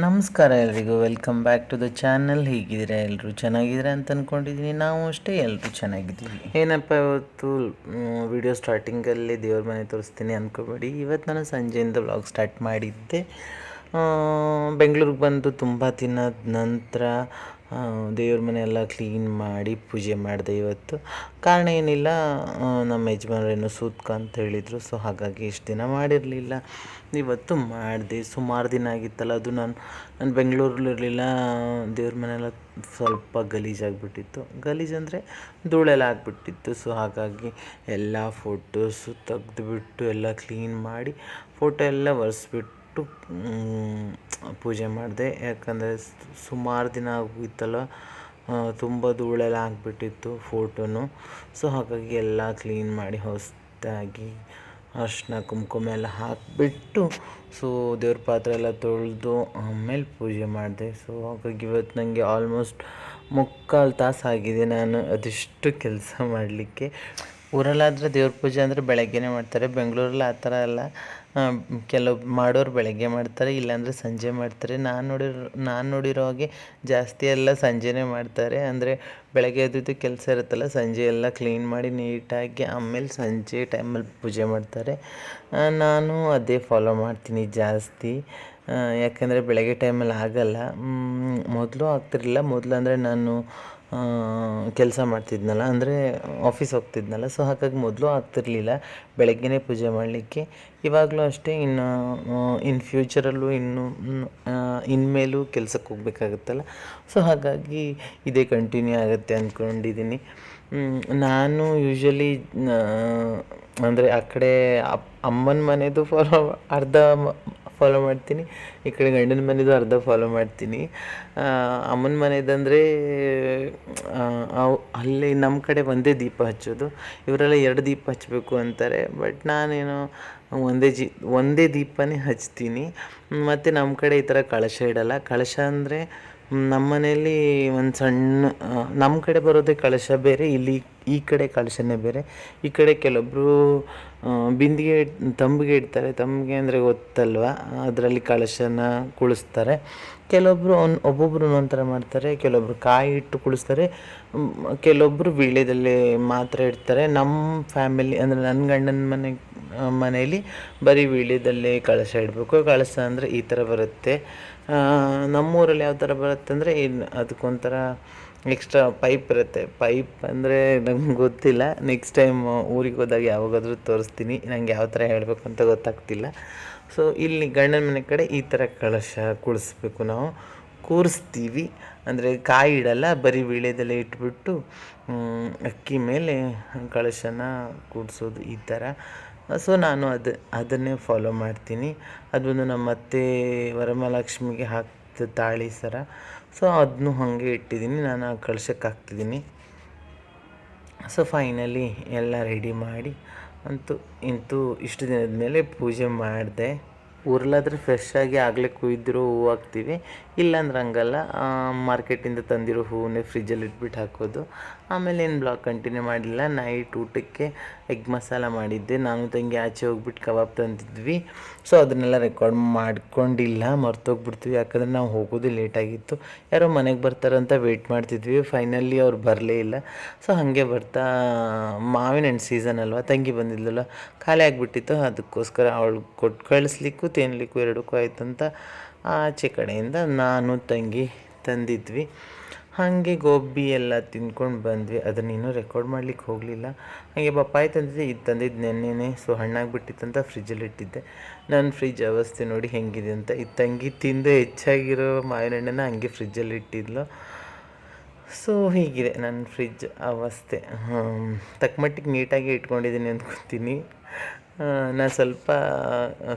ನಮಸ್ಕಾರ ಎಲ್ರಿಗೂ welcome back to the channel ಹೇಗಿದ್ದೀರಾ ಎಲ್ಲರೂ ಚೆನ್ನಾಗಿದ್ದೀರಾ ಅಂತ ಅಂದ್ಕೊಂಡಿದ್ದೀನಿ ನಾವು ಅಷ್ಟೇ ಎಲ್ಲರೂ ಚೆನ್ನಾಗಿದ್ದೀವಿ. ಏನಪ್ಪ ಇವತ್ತು ವಿಡಿಯೋ ಸ್ಟಾರ್ಟಿಂಗಲ್ಲಿ ದೇವ್ರ ಮನೆ ತೋರಿಸ್ತೀನಿ ಅಂದ್ಕೋಬೇಡಿ ಇವತ್ತು ನಾನು ಸಂಜೆಯಿಂದ ಬ್ಲಾಗ್ ಸ್ಟಾರ್ಟ್ ಮಾಡಿದ್ದೆ. ಬೆಂಗಳೂರಿಗೆ ಬಂದು ತುಂಬ ದಿನದ ನಂತರ ದೇವ್ರ ಮನೆ ಎಲ್ಲ ಕ್ಲೀನ್ ಮಾಡಿ ಪೂಜೆ ಮಾಡಿದೆ ಇವತ್ತು. ಕಾರಣ ಏನಿಲ್ಲ ನಮ್ಮ ಯಜಮಾನರೇನು ಸೂತ್ಕ ಅಂತ ಹೇಳಿದರು ಸೊ ಹಾಗಾಗಿ ಇಷ್ಟು ದಿನ ಮಾಡಿರಲಿಲ್ಲ. ಇವತ್ತು ಮಾಡಿದೆ, ಸುಮಾರು ದಿನ ಆಗಿತ್ತಲ್ಲ, ಅದು ನಾನು ನಾನು ಬೆಂಗಳೂರಲ್ಲಿರಲಿಲ್ಲ ದೇವ್ರ ಮನೆಯೆಲ್ಲ ಸ್ವಲ್ಪ ಗಲೀಜಾಗಿಬಿಟ್ಟಿತ್ತು ಗಲೀಜಂದರೆ ಧೂಳೆಲ್ಲ ಆಗಿಬಿಟ್ಟಿತ್ತು ಸೊ ಹಾಗಾಗಿ ಎಲ್ಲ ಫೋಟೋಸು ತೆಗೆದುಬಿಟ್ಟು ಎಲ್ಲ ಕ್ಲೀನ್ ಮಾಡಿ ಫೋಟೋ ಎಲ್ಲ ಒರೆಸ್ಬಿಟ್ಟು ಮ್, ಪೂಜೆ ಮಾಡಿದೆ. ಯಾಕಂದರೆ ಸುಮಾರು ದಿನ ಆಗೋಗಿತ್ತಲ್ಲ ತುಂಬ ಧೂಳೆಲ್ಲ ಆಗಿಬಿಟ್ಟಿತ್ತು ಫೋಟೋನು. ಸೊ ಹಾಗಾಗಿ ಎಲ್ಲ ಕ್ಲೀನ್ ಮಾಡಿ ಹೊಸದಾಗಿ ಅರ್ಶಿನ ಕುಂಕುಮ ಎಲ್ಲ ಹಾಕಿಬಿಟ್ಟು ಸೊ ದೇವ್ರ ಪಾತ್ರೆ ಎಲ್ಲ ತೊಳೆದು ಆಮೇಲೆ ಪೂಜೆ ಮಾಡಿದೆ. ಸೊ ಹಾಗಾಗಿ ಇವತ್ತು ನನಗೆ ಆಲ್ಮೋಸ್ಟ್ ಮುಕ್ಕಾಲು ತಾಸು ಆಗಿದೆ ನಾನು ಅದಿಷ್ಟು ಕೆಲಸ ಮಾಡಲಿಕ್ಕೆ. ಊರಲ್ಲಾದರೆ ದೇವ್ರ ಪೂಜೆ ಅಂದರೆ ಬೆಳಗ್ಗೆನೇ ಮಾಡ್ತಾರೆ. ಬೆಂಗಳೂರಲ್ಲಿ ಆ ಥರ ಅಲ್ಲ. ಕೆಲವು, ಮಾಡೋರು ಬೆಳಗ್ಗೆ ಮಾಡ್ತಾರೆ, ಇಲ್ಲಾಂದರೆ ಸಂಜೆ ಮಾಡ್ತಾರೆ. ನಾನು ನೋಡಿರೋ ನಾನು ನೋಡಿರೋ ಹಾಗೆ ಜಾಸ್ತಿ ಎಲ್ಲ ಸಂಜೆನೇ ಮಾಡ್ತಾರೆ. ಅಂದರೆ ಬೆಳಗ್ಗೆ ಎದ್ದಿದ್ದು ಕೆಲಸ ಇರುತ್ತಲ್ಲ, ಸಂಜೆ ಎಲ್ಲ ಕ್ಲೀನ್ ಮಾಡಿ ನೀಟಾಗಿ ಆಮೇಲೆ ಸಂಜೆ ಟೈಮಲ್ಲಿ ಪೂಜೆ ಮಾಡ್ತಾರೆ. ನಾನು ಅದೇ ಫಾಲೋ ಮಾಡ್ತೀನಿ ಜಾಸ್ತಿ. ಯಾಕೆಂದರೆ ಬೆಳಗ್ಗೆ ಟೈಮಲ್ಲಿ ಆಗಲ್ಲ. ಮೊದಲು ಆಗ್ತಿರಲಿಲ್ಲ. ಮೊದಲು ಅಂದರೆ ನಾನು ಕೆಲಸ ಮಾಡ್ತಿದ್ನಲ್ಲ, ಅಂದರೆ ಆಫೀಸ್ ಹೋಗ್ತಿದ್ನಲ್ಲ ಸೊ ಹಾಗಾಗಿ ಮೊದಲು ಆಗ್ತಿರಲಿಲ್ಲ. ಬೆಳಗ್ಗೆನೇ ಪೂಜೆ ಮಾಡಲಿಕ್ಕೆ. ಇವಾಗಲೂ ಅಷ್ಟೇ, ಇನ್ನು ಇನ್ ಫ್ಯೂಚರಲ್ಲೂ ಇನ್ನು ಇನ್ಮೇಲೂ ಕೆಲ್ಸಕ್ಕೆ ಹೋಗ್ಬೇಕಾಗುತ್ತಲ್ಲ. ಸೊ ಹಾಗಾಗಿ ಇದೇ ಕಂಟಿನ್ಯೂ ಆಗುತ್ತೆ ಅಂದ್ಕೊಂಡಿದ್ದೀನಿ. ನಾನು ಯೂಶ್ವಲಿ ಅಂದರೆ ಆ ಕಡೆ ಅಮ್ಮನ ಮನೆದು ಫಾಲೋ ಅರ್ಧ ಫಾಲೋ ಮಾಡ್ತೀನಿ. ಈ ಕಡೆ ಗಂಡನ ಮನೆದು ಅರ್ಧ ಫಾಲೋ ಮಾಡ್ತೀನಿ. ಅಮ್ಮನ ಮನೆಯದಂದರೆ ಅವು, ಅಲ್ಲಿ ನಮ್ಮ ಕಡೆ ಒಂದೇ ದೀಪ ಹಚ್ಚೋದು. ಇವರೆಲ್ಲ ಎರಡು ದೀಪ ಹಚ್ಚಬೇಕು ಅಂತಾರೆ. ಬಟ್ ನಾನೇನು, ಒಂದೇ ಜಿ, ಒಂದೇ ದೀಪನೇ ಹಚ್ತೀನಿ. ಮತ್ತು ನಮ್ಮ ಕಡೆ ಈ ಥರ ಕಳಶ ಇಡಲ್ಲ. ಕಳಶ ಅಂದರೆ ನಮ್ಮ ಮನೆಯಲ್ಲಿ ಒಂದು ಸಣ್ಣ ನಮ್ಮ ಕಡೆ ಬರೋದೇ ಕಳಶ ಬೇರೆ, ಇಲ್ಲಿ ಈ ಕಡೆ ಕಳಶನೇ ಬೇರೆ. ಈ ಕಡೆ ಕೆಲವೊಬ್ಬರು ಬಿಂದಿಗೆ, ತಂಬಿಗೆ ಇಡ್ತಾರೆ. ತಂಬಿಗೆ ಅಂದರೆ ಗೊತ್ತಲ್ವ? ಅದರಲ್ಲಿ ಕಳಶನ ಕುಳಿಸ್ತಾರೆ. ಕೆಲವೊಬ್ಬರು ಒನ್ ಒಬ್ಬೊಬ್ಬರು ಒಂಥರ ಮಾಡ್ತಾರೆ. ಕೆಲವೊಬ್ಬರು ಕಾಯಿ ಇಟ್ಟು ಕುಳಿಸ್ತಾರೆ. ಕೆಲವೊಬ್ಬರು ವೀಳ್ಯದಲ್ಲೇ ಮಾತ್ರ ಇಡ್ತಾರೆ. ನಮ್ಮ ಫ್ಯಾಮಿಲಿ, ಅಂದರೆ ನನ್ನ ಗಂಡನ ಮನೆ ಮನೆಯಲ್ಲಿ ಬರೀ ವೀಳ್ಯದಲ್ಲೇ ಕಳಶ ಇಡಬೇಕು. ಕಳಶ ಅಂದರೆ ಈ ಥರ ಬರುತ್ತೆ. ನಮ್ಮೂರಲ್ಲಿ ಯಾವ ಥರ ಬರುತ್ತೆ ಅಂದರೆ ಇನ್ನು ಅದಕ್ಕೊಂಥರ ಎಕ್ಸ್ಟ್ರಾ ಪೈಪ್ ಇರುತ್ತೆ. ಪೈಪ್ ಅಂದರೆ ನಂಗೆ ಗೊತ್ತಿಲ್ಲ. ನೆಕ್ಸ್ಟ್ ಟೈಮ್ ಊರಿಗೆ ಹೋದಾಗ ಯಾವಾಗಾದರೂ ತೋರಿಸ್ತೀನಿ. ನಂಗೆ ಯಾವ ಥರ ಹೇಳಬೇಕು ಅಂತ ಗೊತ್ತಾಗ್ತಿಲ್ಲ. ಸೊ ಇಲ್ಲಿ ಗಂಡನ ಮನೆ ಕಡೆ ಈ ಥರ ಕಳಶ ಕೂಡಿಸ್ಬೇಕು ನಾವು. ಕೂರಿಸ್ತೀವಿ. ಅಂದರೆ ಕಾಯಿ ಇಡಲ್ಲ, ಬರೀ ವೀಳ್ಯದಲ್ಲೇ ಇಟ್ಬಿಟ್ಟು ಅಕ್ಕಿ ಮೇಲೆ ಕಳಶನ ಕೂಡಿಸೋದು ಈ ಥರ. ಸೊ ನಾನು ಅದು, ಅದನ್ನೇ ಫಾಲೋ ಮಾಡ್ತೀನಿ. ಅದು ಬಂದು ನಮ್ಮ ಅತ್ತೆ ವರಮಹಾಲಕ್ಷ್ಮಿಗೆ ಹಾಕ್ತ ತಾಳಿ ಸರ. ಸೊ ಅದನ್ನು ಹಾಗೆ ಇಟ್ಟಿದ್ದೀನಿ. ನಾನು ಆ ಕಳಶಕ್ಕೆ ಹಾಕ್ತಿದ್ದೀನಿ. ಸೊ ಫೈನಲಿ ಎಲ್ಲ ರೆಡಿ ಮಾಡಿ ಅಂತೂ, ಇಂತೂ ಇಷ್ಟು ದಿನದ ಮೇಲೆ ಪೂಜೆ ಮಾಡಿದೆ. ಊರಲ್ಲಾದರೆ ಫ್ರೆಶ್ ಆಗಿ ಆಗಲೇ ಕುಯ್ದಿರೋ ಹೂವು ಹಾಕ್ತೀವಿ. ಇಲ್ಲಾಂದ್ರೆ ಹಂಗಲ್ಲ ಮಾರ್ಕೆಟಿಂದ ತಂದಿರೋ ಹೂವನ್ನೇ ಫ್ರಿಜ್ಜಲ್ಲಿ ಇಟ್ಬಿಟ್ಟು ಹಾಕೋದು. ಆಮೇಲೆ ಏನು ಬ್ಲಾಗ್ ಕಂಟಿನ್ಯೂ ಮಾಡಿಲ್ಲ ನೈಟ್ ಊಟಕ್ಕೆ ಎಗ್ ಮಸಾಲ ಮಾಡಿದ್ದೆ. ನಾನು ತಂಗಿ ಆಚೆ ಹೋಗ್ಬಿಟ್ಟು ಕಬಾಬ್ ತಂದಿದ್ವಿ. ಸೊ ಅದನ್ನೆಲ್ಲ ರೆಕಾರ್ಡ್ ಮಾಡ್ಕೊಂಡಿಲ್ಲ, ಮರ್ತೋಗ್ಬಿಡ್ತೀವಿ. ಯಾಕಂದರೆ ನಾವು ಹೋಗೋದು ಲೇಟಾಗಿತ್ತು ಯಾರೋ ಮನೆಗೆ ಬರ್ತಾರಂತ ವೆಯ್ಟ್ ಮಾಡ್ತಿದ್ವಿ. ಫೈನಲಿ ಅವ್ರು ಬರಲೇ ಇಲ್ಲ. ಸೊ ಹಾಗೆ ಬರ್ತಾ, ಮಾವಿನ ಹಣ್ಣು ಸೀಸನ್ ಅಲ್ವಾ? ತಂಗಿ ಬಂದಿದ್ಲಲ್ಲ, ಖಾಲಿ ಆಗಿಬಿಟ್ಟಿತ್ತು. ಅದಕ್ಕೋಸ್ಕರ ಅವಳು ಕೊಟ್ಟು ಕಳಿಸ್ಲಿಕ್ಕೂ, ತಿನ್ಲಿಕ್ಕೂ ಎರಡಕ್ಕೂ ಆಯ್ತಂತ ಆಚೆ ಕಡೆಯಿಂದ ನಾನು ತಂಗಿ ತಂದಿದ್ವಿ. ಹಾಗೆ ಗೋಬಿ ಎಲ್ಲ ತಿನ್ಕೊಂಡು ಬಂದ್ವಿ. ಅದನ್ನೇನು ರೆಕಾರ್ಡ್ ಮಾಡ್ಲಿಕ್ಕೆ ಹೋಗಲಿಲ್ಲ. ಹಾಗೆ ಪಪ್ಪಾಯಿ ತಂದಿದ್ದೆ ಇದು ತಂದಿದ್ದು ನೆನ್ನೆನೆ ಸೊ ಹಣ್ಣಾಗ್ಬಿಟ್ಟಿತ್ತಂತ ಫ್ರಿಜ್ಜಲ್ಲಿ ಇಟ್ಟಿದ್ದೆ. ನನ್ನ ಫ್ರಿಜ್ ಅವಸ್ಥೆ ನೋಡಿ ಹೆಂಗಿದೆ ಅಂತ. ಇದು ತಂಗಿ ತಿಂದು ಹೆಚ್ಚಾಗಿರೋ ಮಾವಿನ ಹಣ್ಣನ್ನು ಹಂಗೆ ಫ್ರಿಜ್ಜಲ್ಲಿ ಇಟ್ಟಿದ್ಲು. ಸೊ ಹೀಗಿದೆ ನನ್ನ ಫ್ರಿಜ್ ಅವಸ್ಥೆ. ತಕ್ಕಮಟ್ಟಿಗೆ ನೀಟಾಗಿ ಇಟ್ಕೊಂಡಿದ್ದೀನಿ ಅಂದ್ಕೊತೀನಿ ನಾನು ಸ್ವಲ್ಪ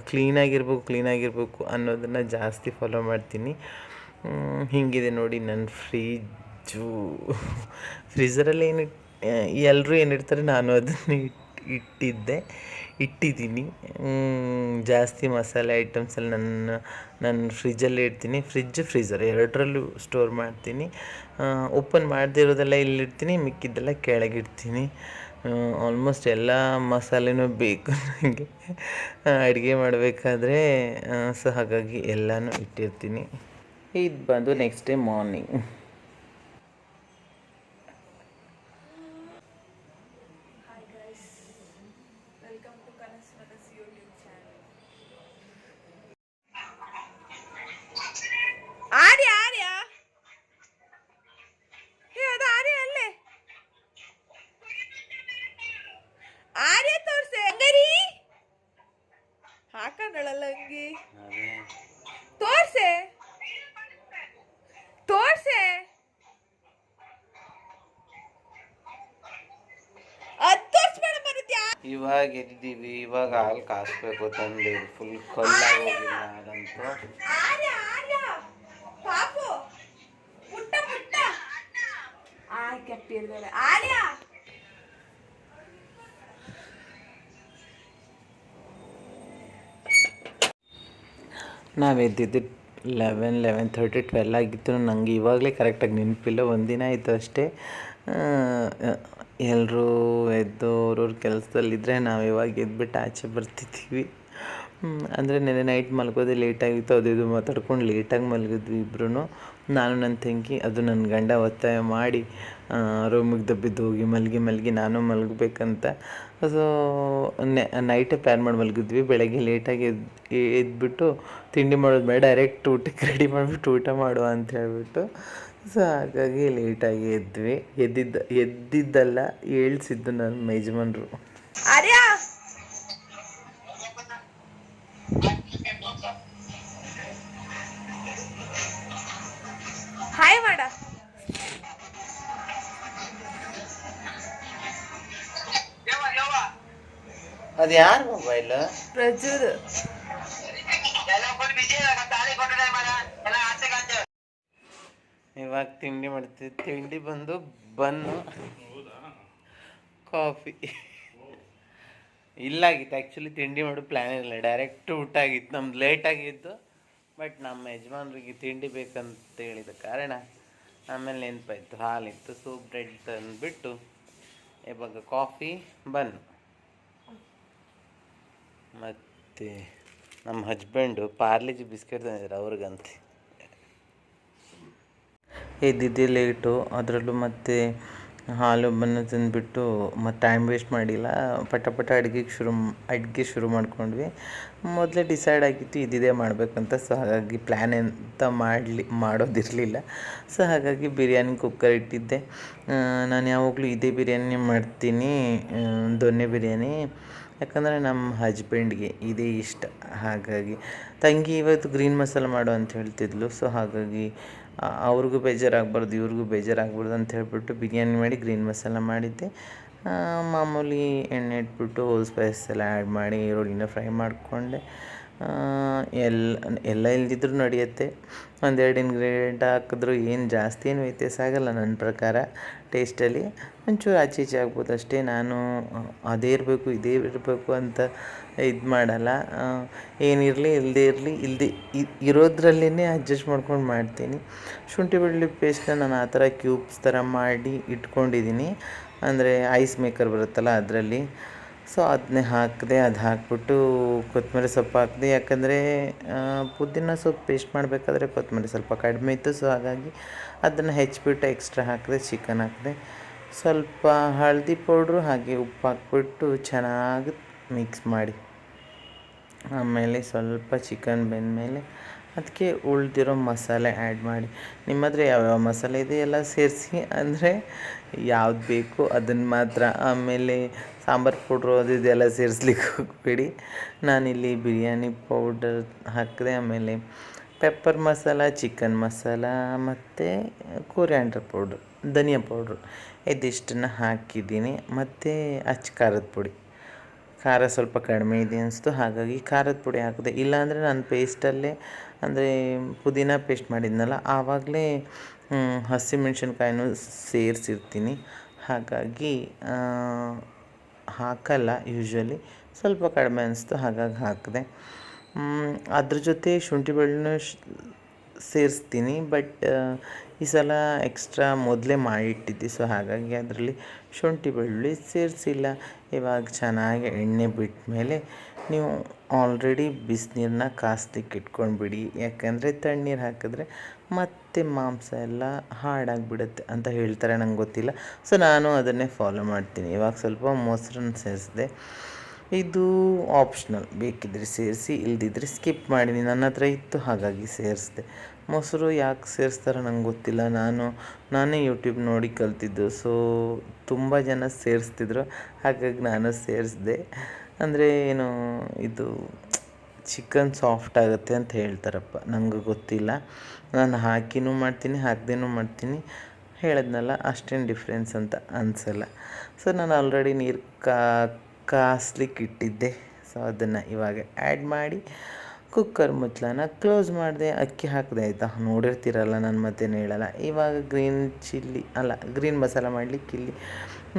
ಕ್ಲೀನಾಗಿರ್ಬೇಕು ಕ್ಲೀನಾಗಿರ್ಬೇಕು ಅನ್ನೋದನ್ನು ಜಾಸ್ತಿ ಫಾಲೋ ಮಾಡ್ತೀನಿ. ಹೀಗಿದೆ ನೋಡಿ ನನ್ನ ಫ್ರಿಜ್ಜು. ಫ್ರೀಝರಲ್ಲಿ ಏನು ಎಲ್ಲರೂ ಏನಿರ್ತಾರೆ ನಾನು ಅದನ್ನು ಇಟ್ ಇಟ್ಟಿದ್ದೆ. ಇಟ್ಟಿದ್ದೀನಿ. ಜಾಸ್ತಿ ಮಸಾಲೆ ಐಟಮ್ಸಲ್ಲಿ ನನ್ನ ನನ್ನ ಫ್ರಿಜ್ಜಲ್ಲಿ ಇಡ್ತೀನಿ. ಫ್ರಿಜ್ ಫ್ರೀಝರ್ ಎರಡರಲ್ಲೂ ಸ್ಟೋರ್ ಮಾಡ್ತೀನಿ. ಓಪನ್ ಮಾಡದೇ ಇರೋದೆಲ್ಲ ಇಲ್ಲಿಡ್ತೀನಿ, ಮಿಕ್ಕಿದ್ದೆಲ್ಲ ಕೆಳಗಿಡ್ತೀನಿ ಆಲ್ಮೋಸ್ಟ್ ಎಲ್ಲ ಮಸಾಲೆನೂ ಬೇಕು ನನಗೆ ಅಡುಗೆ ಮಾಡಬೇಕಾದ್ರೆ ಸೊ ಹಾಗಾಗಿ ಎಲ್ಲನೂ ಇಟ್ಟಿರ್ತೀನಿ. ಇದು ಬಂದು ನೆಕ್ಸ್ಟ್ ಡೇ ಮಾರ್ನಿಂಗ್ ಇವಾಗ ಎದ್ದಿದ್ದೀವಿ ಇವಾಗ ಹಾಲು ಕಾಸ್ಬೇಕು ತಂದು. ಫುಲ್ ಕಲ್ಲಾಗಿ ಹೋಗಿಲ್ಲ ಹಾಲಂತೂ. ನಾವು ಎದ್ದಿದ್ದು ಲೆವೆನ್ ಲೆವೆನ್ ತರ್ಟಿ ಟ್ವೆಲ್ ಆಗಿತ್ತು. ನನಗೆ ಇವಾಗಲೇ ಕರೆಕ್ಟಾಗಿ ನೆನಪಿಲ್ಲ. ಒಂದಿನ ಆಯಿತು ಅಷ್ಟೇ. ಎಲ್ಲರೂ ಎದ್ದು ಅವ್ರವ್ರ ಕೆಲಸದಲ್ಲಿದ್ದರೆ ನಾವು ಇವಾಗ ಎದ್ಬಿಟ್ಟು ಆಚೆ ಬರ್ತಿದ್ದೀವಿ ಅಂದರೆ ನೆನ್ನೆ ನೈಟ್ ಮಲ್ಗೋದೆ ಲೇಟಾಗಿತ್ತು ಅದು ಇದು ಮಾತಾಡ್ಕೊಂಡು ಲೇಟಾಗಿ ಮಲಗಿದ್ವಿ ಇಬ್ಬರೂ ನಾನು ನನ್ನ ತಂಗಿ, ಅದು ನನ್ನ ಗಂಡ ಒತ್ತಾಯ ಮಾಡಿ ರೂಮಿಗೆ ದಬ್ಬಿದ್ದು ಹೋಗಿ ಮಲಗಿ ಮಲಗಿ ನಾನು ಮಲಗಬೇಕಂತ. ಸೊ ನೈಟೇ ಪ್ಲ್ಯಾನ್ ಮಾಡಿ ಮಲಗಿದ್ವಿ. ಬೆಳಗ್ಗೆ ಲೇಟಾಗಿ ಎದ್ದು ಎದ್ಬಿಟ್ಟು ತಿಂಡಿ ಮಾಡೋದು ಬೇಡ ಡೈರೆಕ್ಟ್ ಊಟಕ್ಕೆ ರೆಡಿ ಮಾಡಿಬಿಟ್ಟು ಊಟ ಮಾಡುವ ಅಂತ ಹೇಳ್ಬಿಟ್ಟು. ಸೊ ಹಾಗಾಗಿ ಲೇಟಾಗಿ ಎದ್ವಿ. ಎದ್ದಿದ್ದ, ಎದ್ದಿದ್ದಲ್ಲ ಹೇಳ್ಸಿದ್ದು ನನ್ನ ಯಜಮಾನ್ರು. ಅದು ಯಾರ ಮೊಬೈಲ್ ಪ್ರಚುರ್. ಇವಾಗ ತಿಂಡಿ ಮಾಡ್ತೀವಿ. ತಿಂಡಿ ಬಂದು ಬನ್ನು. ಕಾಫಿ. ಇಲ್ಲಾಗಿತ್ತು. ಆ್ಯಕ್ಚುಲಿ ತಿಂಡಿ ಮಾಡೋ ಪ್ಲ್ಯಾನ್ ಇಲ್ಲ ಡೈರೆಕ್ಟ್ ಊಟ ಆಗಿತ್ತು. ನಮ್ದು ಲೇಟ್ ಆಗಿತ್ತು. ಬಟ್ ನಮ್ಮ ಯಜಮಾನ್ರಿಗೆ ತಿಂಡಿ ಬೇಕಂತ ಹೇಳಿದ ಕಾರಣ ಆಮೇಲೆ ನೆನಪಾಯ್ತು. ಹಾಲಿತ್ತು ಸೂಪ್ ಬ್ರೆಡ್ ತಂದುಬಿಟ್ಟು ಇವಾಗ ಕಾಫಿ ಬನ್ ಮತ್ತು ನಮ್ಮ ಹಸ್ಬೆಂಡು ಪಾರ್ಲಿಜಿ ಬಿಸ್ಕೆಟ್ ತಂದಿದ್ದಾರೆ ಅವ್ರಿಗಂತೆ. ಇದ್ದಿದ್ದೆ ಲೇಟು ಅದರಲ್ಲೂ ಮತ್ತೆ ಹಾಲು ಬನ್ನು ತಿಂದ್ಬಿಟ್ಟು ಮತ್ತು ಟೈಮ್ ವೇಸ್ಟ್ ಮಾಡಿಲ್ಲ. ಪಟ ಪಟ ಅಡುಗೆಗೆ ಶುರು ಅಡುಗೆ ಶುರು ಮಾಡ್ಕೊಂಡ್ವಿ. ಮೊದಲೇ ಡಿಸೈಡ್ ಆಗಿತ್ತು ಇದಿದೆ ಮಾಡಬೇಕಂತ. ಸೊ ಹಾಗಾಗಿ ಪ್ಲ್ಯಾನ್ ಎಂತ ಮಾಡಲಿ, ಮಾಡೋದಿರಲಿಲ್ಲ. ಸೊ ಹಾಗಾಗಿ ಬಿರಿಯಾನಿ ಕುಕ್ಕರ್ ಇಟ್ಟಿದ್ದೆ. ನಾನು ಯಾವಾಗಲೂ ಇದೇ ಬಿರಿಯಾನಿ ಮಾಡ್ತೀನಿ. ದೊನ್ನೆ ಬಿರಿಯಾನಿ. ಯಾಕಂದರೆ ನಮ್ಮ ಹಸ್ಬೆಂಡ್ಗೆ ಇದೇ ಇಷ್ಟ. ಹಾಗಾಗಿ ತಂಗಿ ಇವತ್ತು ಗ್ರೀನ್ ಮಸಾಲ ಮಾಡು ಅಂತ ಹೇಳ್ತಿದ್ಲು. ಸೊ ಹಾಗಾಗಿ ಅವ್ರಿಗೂ ಬೇಜಾರಾಗಬಾರ್ದು, ಇವ್ರಿಗೂ ಬೇಜಾರಾಗಬಾರ್ದು ಅಂತ ಹೇಳ್ಬಿಟ್ಟು ಬಿರಿಯಾನಿ ಮಾಡಿ ಗ್ರೀನ್ ಮಸಾಲ ಮಾಡಿದ್ದೆ. ಮಾಮೂಲಿ ಎಣ್ಣೆ ಇಟ್ಬಿಟ್ಟು ಹೋಲ್ ಸ್ಪೈಸ್ ಎಲ್ಲ ಆ್ಯಡ್ ಮಾಡಿ, ಈರುಳ್ಳಿನ ಫ್ರೈ ಮಾಡಿಕೊಂಡೆ. ಎಲ್ಲ ಎಲ್ಲ ಇಲ್ದಿದ್ರೂ ನಡೆಯುತ್ತೆ. ಒಂದೆರಡು ಇಂಗ್ರೀಡಿಯೆಂಟ್ ಹಾಕಿದ್ರು ಏನು ಜಾಸ್ತಿ ಏನು ವ್ಯತ್ಯಾಸ ಆಗೋಲ್ಲ ನನ್ನ ಪ್ರಕಾರ. ಟೇಸ್ಟಲ್ಲಿ ಒಂಚೂರು ಆಚೆ ಈಚೆ ಆಗ್ಬೋದು ಅಷ್ಟೇ. ನಾನು ಅದೇ ಇರಬೇಕು, ಇದೇ ಇರಬೇಕು ಅಂತ ಇದು ಮಾಡಲ್ಲ. ಏನಿರಲಿ ಇಲ್ಲದೇ ಇರಲಿ ಇಲ್ಲದೆ ಇರೋದ್ರಲ್ಲೇ ಅಡ್ಜಸ್ಟ್ ಮಾಡ್ಕೊಂಡು ಮಾಡ್ತೀನಿ. ಶುಂಠಿ ಬೆಳ್ಳುಳ್ಳಿ ಪೇಸ್ಟನ್ನ ನಾನು ಆ ಥರ ಕ್ಯೂಬ್ಸ್ ಥರ ಮಾಡಿ ಇಟ್ಕೊಂಡಿದ್ದೀನಿ. ಅಂದರೆ ಐಸ್ ಮೇಕರ್ ಬರುತ್ತಲ್ಲ ಅದರಲ್ಲಿ. ಸೊ ಅದನ್ನೇ ಹಾಕಿದೆ, ಅದು ಹಾಕ್ಬಿಟ್ಟು ಕೊತ್ತಂಬರಿ ಸೊಪ್ಪು ಹಾಕಿದೆ. ಯಾಕಂದರೆ ಪುದೀನ ಸೊಪ್ಪು ಪೇಸ್ಟ್ ಮಾಡಬೇಕಾದ್ರೆ ಕೊತ್ತಂಬರಿ ಸ್ವಲ್ಪ ಕಡಿಮೆ ಇತ್ತು. ಸೊ ಹಾಗಾಗಿ ಅದನ್ನು ಹೆಚ್ಚಿಬಿಟ್ಟು ಎಕ್ಸ್ಟ್ರಾ ಹಾಕಿದೆ ಚಿಕನ್ ಹಾಕಿದೆ. ಸ್ವಲ್ಪ ಹಳದಿ ಪೌಡ್ರು, ಹಾಗೆ ಉಪ್ಪು ಹಾಕ್ಬಿಟ್ಟು ಚೆನ್ನಾಗಿ ಮಿಕ್ಸ್ ಮಾಡಿ. ಆಮೇಲೆ ಸ್ವಲ್ಪ ಚಿಕನ್ ಬೆಂದಮೇಲೆ ಅದಕ್ಕೆ ಉಳಿದಿರೋ ಮಸಾಲೆ ಆ್ಯಡ್ ಮಾಡಿ. ನಿಮ್ಮ ಹತ್ರ ಯಾವ್ಯಾವ ಮಸಾಲೆ ಇದೆ ಎಲ್ಲ ಸೇರಿಸಿ, ಅಂದರೆ ಯಾವ್ದು ಬೇಕು ಅದನ್ನು ಮಾತ್ರ. ಆಮೇಲೆ ಸಾಂಬಾರು ಪೌಡ್ರು ಅದು ಇದೆಲ್ಲ ಸೇರಿಸ್ಲಿಕ್ಕೆ ಹೋಗಬೇಡಿ. ನಾನಿಲ್ಲಿ ಬಿರಿಯಾನಿ ಪೌಡರ್ ಹಾಕಿದೆ, ಆಮೇಲೆ ಪೆಪ್ಪರ್ ಮಸಾಲ ಚಿಕನ್ ಮಸಾಲ, ಮತ್ತು ಕೊರಿಯಾಂಡರ್ ಪೌಡ್ರ್ ಧನಿಯಾ ಪೌಡ್ರು ಇದಿಷ್ಟನ್ನು ಹಾಕಿದ್ದೀನಿ. ಮತ್ತು ಅಚ್ಚ ಖಾರದ ಪುಡಿ. ಖಾರ ಸ್ವಲ್ಪ ಕಡಿಮೆ ಇದೆ ಅನಿಸ್ತು, ಹಾಗಾಗಿ ಖಾರದ ಪುಡಿ ಹಾಕಿದೆ. ಇಲ್ಲಾಂದರೆ ನಾನು ಪೇಸ್ಟಲ್ಲೇ, ಅಂದರೆ ಪುದೀನ ಪೇಸ್ಟ್ ಮಾಡಿದ್ನಲ್ಲ, ಆವಾಗಲೇ ಹಸಿಮೆಣ್ಸಿನ್ಕಾಯಿನೂ ಸೇರಿಸಿರ್ತೀನಿ. ಹಾಗಾಗಿ ಹಾಕಲ್ಲ ಯೂಶ್ವಲಿ ಸ್ವಲ್ಪ ಕಡಿಮೆ ಅನಿಸ್ತು, ಹಾಗಾಗಿ ಹಾಕಿದೆ. ಅದ್ರ ಜೊತೆ ಶುಂಠಿ ಬೆಳ್ಳುಳ್ಳಿ ಸೇರಿಸ್ತೀನಿ, ಬಟ್ ಈ ಸಲ ಎಕ್ಸ್ಟ್ರಾ ಮೊದಲೇ ಮಾಡಿಟ್ಟಿದ್ದೆ. ಸೊ ಹಾಗಾಗಿ ಅದರಲ್ಲಿ ಶುಂಠಿ ಬೆಳ್ಳುಳ್ಳಿ ಸೇರಿಸಿಲ್ಲ. ಇವಾಗ ಚೆನ್ನಾಗಿ ಎಣ್ಣೆ ಬಿಟ್ಟ ಮೇಲೆ ನೀವು ಆಲ್ರೆಡಿ ಬಿಸಿನೀರನ್ನ ಕಾಸ್ಲಿಕ್ಕೆ ಇಟ್ಕೊಂಡ್ಬಿಡಿ. ಯಾಕಂದರೆ ತಣ್ಣೀರು ಹಾಕಿದ್ರೆ ಮತ್ತೆ ಮಾಂಸ ಎಲ್ಲ ಹಾಳಾಗಿಬಿಡುತ್ತೆ ಅಂತ ಹೇಳ್ತಾರೆ. ನಂಗೆ ಗೊತ್ತಿಲ್ಲ. ಸೊ ನಾನು ಅದನ್ನೇ ಫಾಲೋ ಮಾಡ್ತೀನಿ. ಇವಾಗ ಸ್ವಲ್ಪ ಮೊಸರನ್ನ ಸೇರಿಸಿದೆ. ಇದು ಆಪ್ಷನಲ್ ಬೇಕಿದ್ರೆ ಸೇರಿಸಿ, ಇಲ್ದಿದ್ರೆ ಸ್ಕಿಪ್ ಮಾಡೀನಿ. ನನ್ನ ಹತ್ರ ಇತ್ತು, ಹಾಗಾಗಿ ಸೇರಿಸಿದೆ. ಮೊಸರು ಯಾಕೆ ಸೇರಿಸ್ತಾರೆ ನಂಗೆ ಗೊತ್ತಿಲ್ಲ. ನಾನು, ನಾನೇ ಯೂಟ್ಯೂಬ್ ನೋಡಿ ಕಲ್ತಿದ್ದು. ಸೊ ತುಂಬ ಜನ ಸೇರಿಸ್ತಿದ್ರು. ಹಾಗಾಗಿ ನಾನು ಸೇರಿಸಿದೆ. ಅಂದರೆ ಏನು, ಇದು ಚಿಕನ್ ಸಾಫ್ಟ್ ಆಗುತ್ತೆ ಅಂತ ಹೇಳ್ತಾರಪ್ಪ. ನಂಗೆ ಗೊತ್ತಿಲ್ಲ. ನಾನು ಹಾಕಿನೂ ಮಾಡ್ತೀನಿ, ಹಾಕ್ದೇನೂ ಮಾಡ್ತೀನಿ. ಹೇಳಿದ್ನಲ್ಲ, ಅಷ್ಟೇನು ಡಿಫ್ರೆನ್ಸ್ ಅಂತ ಅನಿಸಲ್ಲ. ಸೊ ನಾನು ಆಲ್ರೆಡಿ ನೀರು ಕಾ ಕಾಸ್ಲಿಕ್ಕೆ ಇಟ್ಟಿದ್ದೆ ಸೊ ಅದನ್ನು ಇವಾಗ ಆ್ಯಡ್ ಮಾಡಿ. ಕುಕ್ಕರ್ ಮುಚ್ಚಲನ ಕ್ಲೋಸ್ ಮಾಡಿದೆ, ಅಕ್ಕಿ ಹಾಕಿದೆ, ಆಯಿತಾ? ನೋಡಿರ್ತೀರಲ್ಲ, ನಾನು ಮತ್ತೇನು ಹೇಳಲ್ಲ. ಇವಾಗ ಗ್ರೀನ್ ಚಿಲ್ಲಿ ಅಲ್ಲ ಗ್ರೀನ್ ಮಸಾಲ ಮಾಡಲಿಕ್ಕೆ ಇಲ್ಲಿ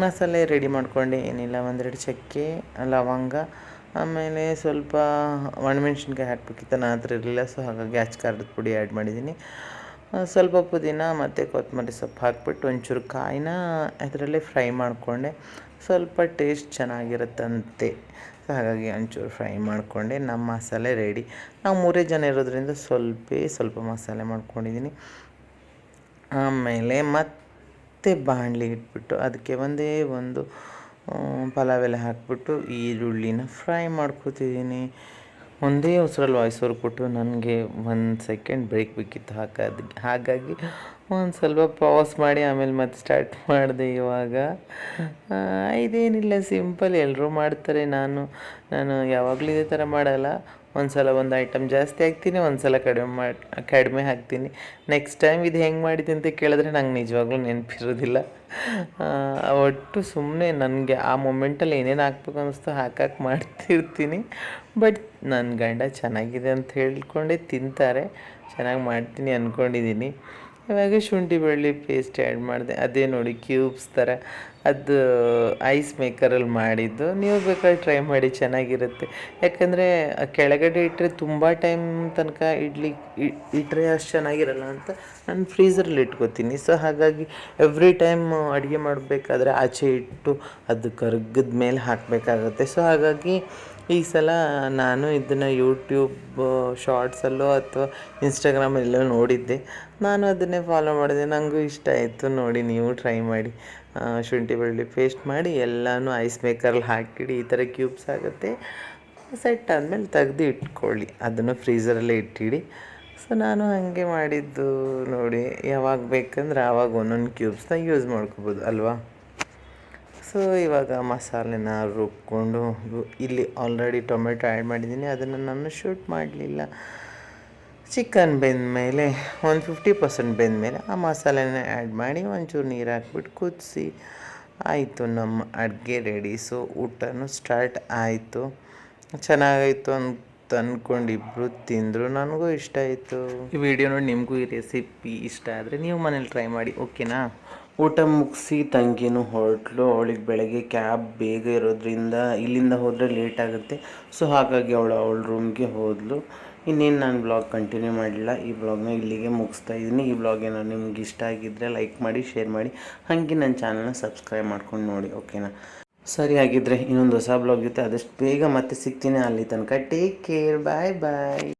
ಮಸಾಲೆ ರೆಡಿ ಮಾಡಿಕೊಂಡೆ. ಏನಿಲ್ಲ, ಒಂದೆರಡು ಚಕ್ಕೆ, ಲವಂಗ, ಆಮೇಲೆ ಸ್ವಲ್ಪ ಒಣಮೆಣ್ಸಿನ್ಕಾಯಿ ಹಾಕ್ಬೇಕಿತ್ತು. ನಾನು ಹತ್ರ ಇರಲಿಲ್ಲ ಸೊ ಹಾಗಾಗಿ ಅಚ್ಚ ಖಾರದ ಪುಡಿ ಆ್ಯಡ್ ಮಾಡಿದ್ದೀನಿ. ಸ್ವಲ್ಪ ಪುದೀನ ಮತ್ತು ಕೊತ್ತಂಬರಿ ಸೊಪ್ಪು ಹಾಕ್ಬಿಟ್ಟು ಒಂಚೂರು ಕಾಯಿನ ಅದರಲ್ಲೇ ಫ್ರೈ ಮಾಡಿಕೊಂಡೆ. ಸ್ವಲ್ಪ ಟೇಸ್ಟ್ ಚೆನ್ನಾಗಿರುತ್ತಂತೆ. ಹಾಗಾಗಿ ಒಂಚೂರು ಫ್ರೈ ಮಾಡಿಕೊಂಡೆ. ನಮ್ಮ ಮಸಾಲೆ ರೆಡಿ. ನಾವು ಮೂರೇ ಜನ ಇರೋದ್ರಿಂದ ಸ್ವಲ್ಪ ಸ್ವಲ್ಪ ಮಸಾಲೆ ಮಾಡ್ಕೊಂಡಿದ್ದೀನಿ. ಆಮೇಲೆ ಮತ್ತೆ ಬಾಣಲಿ ಇಟ್ಬಿಟ್ಟು ಅದಕ್ಕೆ ಒಂದೇ ಒಂದು ಪಲಾವ್ ಎಲೆ ಹಾಕ್ಬಿಟ್ಟು ಈರುಳ್ಳಿನ ಫ್ರೈ ಮಾಡ್ಕೊತಿದ್ದೀನಿ. ಒಂದೇ ಉಸಿರಲ್ಲಿ ವಾಯ್ಸ್ ಓವರ್ ಕೊಟ್ಟು ನನಗೆ ಒಂದು ಸೆಕೆಂಡ್ ಬ್ರೇಕ್ ಬೇಕಿತ್ತು. ಹಾಕೋದು ಹಾಗಾಗಿ ಒಂದು ಸ್ವಲ್ಪ ಪಾಸ್ ಮಾಡಿ ಆಮೇಲೆ ಮತ್ತೆ ಸ್ಟಾರ್ಟ್ ಮಾಡಿದೆ ಇವಾಗ. ಇದೇನಿಲ್ಲ ಸಿಂಪಲ್ ಎಲ್ಲರೂ ಮಾಡ್ತಾರೆ. ನಾನು ನಾನು ಯಾವಾಗಲೂ ಇದೇ ಥರ ಮಾಡಲ್ಲ. ಒಂದು ಸಲ ಒಂದು ಐಟಮ್ ಜಾಸ್ತಿ ಹಾಕ್ತೀನಿ ಒಂದು ಸಲ ಕಡಿಮೆ ಮಾಡಿ ಕಡಿಮೆ ಹಾಕ್ತೀನಿ. ನೆಕ್ಸ್ಟ್ ಟೈಮ್ ಇದು ಹೆಂಗೆ ಮಾಡಿದೆ ಅಂತ ಕೇಳಿದ್ರೆ ನಂಗೆ ನಿಜವಾಗ್ಲೂ ನೆನಪಿರೋದಿಲ್ಲ. ಒಟ್ಟು ಸುಮ್ಮನೆ ನನಗೆ ಆ ಮೂಮೆಂಟಲ್ಲಿ ಏನೇನು ಹಾಕ್ಬೇಕು ಅನ್ನಿಸ್ತು ಹಾಕಕ್ಕೆ ಮಾಡ್ತಿರ್ತೀನಿ. ಬಟ್ ನನ್ನ ಗಂಡ ಚೆನ್ನಾಗಿದೆ ಅಂತ ಹೇಳ್ಕೊಂಡೆ, ತಿಂತಾರೆ. ಚೆನ್ನಾಗಿ ಮಾಡ್ತೀನಿ ಅಂದ್ಕೊಂಡಿದ್ದೀನಿ ಇವಾಗ ಶುಂಠಿ ಬೆಳ್ಳಿ ಪೇಸ್ಟ್ ಆ್ಯಡ್ ಮಾಡಿದೆ. ಅದೇ ನೋಡಿ ಕ್ಯೂಬ್ಸ್ ಥರ ಅದು ಐಸ್ ಮೇಕರಲ್ಲಿ ಮಾಡಿದ್ದು. ನೀವು ಬೇಕಾದ್ರೆ ಟ್ರೈ ಮಾಡಿ, ಚೆನ್ನಾಗಿರುತ್ತೆ. ಯಾಕಂದರೆ ಕೆಳಗಡೆ ಇಟ್ಟರೆ ತುಂಬ ಟೈಮ್ ತನಕ ಇಡ್ಲಿ ಇಟ್ಟರೆ ಅಷ್ಟು ಚೆನ್ನಾಗಿರಲ್ಲ ಅಂತ ನಾನು ಫ್ರೀಸರಲ್ಲಿ ಇಟ್ಕೋತೀನಿ. ಸೊ ಹಾಗಾಗಿ ಎವ್ರಿ ಟೈಮ್ ಅಡುಗೆ ಮಾಡಬೇಕಾದ್ರೆ ಆಚೆ ಇಟ್ಟು ಅದು ಕರ್ಗದ ಮೇಲೆ ಹಾಕಬೇಕಾಗತ್ತೆ. ಸೊ ಹಾಗಾಗಿ ಈ ಸಲ ನಾನು ಇದನ್ನು ಯೂಟ್ಯೂಬ್ ಶಾರ್ಟ್ಸಲ್ಲೋ ಅಥವಾ ಇನ್ಸ್ಟಾಗ್ರಾಮಲ್ಲೋ ನೋಡಿದ್ದೆ. ನಾನು ಅದನ್ನೇ ಫಾಲೋ ಮಾಡಿದೆ. ನನಗೂ ಇಷ್ಟ ಆಯಿತು. ನೋಡಿ, ನೀವು ಟ್ರೈ ಮಾಡಿ. ಶುಂಠಿ ಬೆಳ್ಳುಳ್ಳಿ ಪೇಸ್ಟ್ ಮಾಡಿ ಎಲ್ಲನೂ ಐಸ್ ಮೇಕರಲ್ಲಿ ಹಾಕಿಡಿ. ಈ ಥರ ಕ್ಯೂಬ್ಸ್ ಆಗುತ್ತೆ. ಸೆಟ್ ಆದಮೇಲೆ ತೆಗೆದು ಇಟ್ಕೊಳ್ಳಿ. ಅದನ್ನು ಫ್ರೀಸರಲ್ಲಿ ಇಟ್ಟಿಡಿ. ಸೊ ನಾನು ಹಾಗೆ ಮಾಡಿದ್ದು ನೋಡಿ. ಯಾವಾಗ ಬೇಕಂದ್ರೆ ಆವಾಗ ಒಂದೊಂದು ಕ್ಯೂಬ್ಸ್ನ ಯೂಸ್ ಮಾಡ್ಕೋಬೋದು, ಅಲ್ವಾ? ಸೊ, ಇವಾಗ ಮಸಾಲೆನ ರುಬ್ಕೊಂಡು ಇಲ್ಲಿ ಆಲ್ರೆಡಿ ಟೊಮೆಟೊ ಆ್ಯಡ್ ಮಾಡಿದ್ದೀನಿ. ಅದನ್ನು ನಾನು ಶೂಟ್ ಮಾಡಲಿಲ್ಲ. ಚಿಕನ್ ಬೆಂದಮೇಲೆ ಒಂದು ಫಿಫ್ಟಿ ಪರ್ಸೆಂಟ್ ಬೆಂದಮೇಲೆ ಆ ಮಸಾಲೆನ ಆ್ಯಡ್ ಮಾಡಿ ಒಂಚೂರು ನೀರು ಹಾಕ್ಬಿಟ್ಟು ಕುದಿಸಿ. ಆಯಿತು, ನಮ್ಮ ಅಡುಗೆ ರೆಡಿ ಸೊ, ಊಟನೂ ಸ್ಟಾರ್ಟ್ ಆಯಿತು. ಚೆನ್ನಾಗಾಯಿತು ಅಂತ ಅಂದ್ಕೊಂಡು ಇಬ್ಬರು ತಿಂದರು. ನನಗೂ ಇಷ್ಟ ಆಯಿತು. ಈ ವಿಡಿಯೋ ನೋಡಿ ನಿಮಗೂ ಈ ರೆಸಿಪಿ ಇಷ್ಟ ಆದರೆ ನೀವು ಮನೇಲಿ ಟ್ರೈ ಮಾಡಿ ಓಕೆನಾ ಊಟ ಮುಗಿಸಿ ತಂಗಿನೂ ಹೊರಟ್ಲು. ಅವಳಿಗೆ ಬೆಳಗ್ಗೆ ಕ್ಯಾಬ್ ಬೇಗ ಇರೋದ್ರಿಂದ ಇಲ್ಲಿಂದ ಹೋದರೆ ಲೇಟ್ ಆಗುತ್ತೆ. ಸೊ, ಹಾಗಾಗಿ ಅವಳು ಅವಳ ರೂಮ್ಗೆ ಹೋದ್ಲು. ಇನ್ನೇನು ನಾನು ಬ್ಲಾಗ್ ಕಂಟಿನ್ಯೂ ಮಾಡಲಿಲ್ಲ. ಈ ಬ್ಲಾಗ್ನ ಇಲ್ಲಿಗೆ ಮುಗಿಸ್ತಾ ಇದ್ದೀನಿ. ಈ ಬ್ಲಾಗ್ ಏನಾದ್ರು ನಿಮ್ಗೆ ಇಷ್ಟ ಆಗಿದ್ದರೆ ಲೈಕ್ ಮಾಡಿ, ಶೇರ್ ಮಾಡಿ. ಹಾಗೆ ನನ್ನ ಚಾನಲ್ನ ಸಬ್ಸ್ಕ್ರೈಬ್ ಮಾಡ್ಕೊಂಡು ನೋಡಿ, ಓಕೆನಾ? ಸರಿ ಆಗಿದ್ದರೆ ಇನ್ನೊಂದು ಹೊಸ ಬ್ಲಾಗ್ ಜೊತೆ ಆದಷ್ಟು ಬೇಗ ಮತ್ತೆ ಸಿಗ್ತೀನಿ. ಅಲ್ಲಿ ತನಕ ಟೇಕ್ ಕೇರ್ ಬಾಯ್ ಬಾಯ್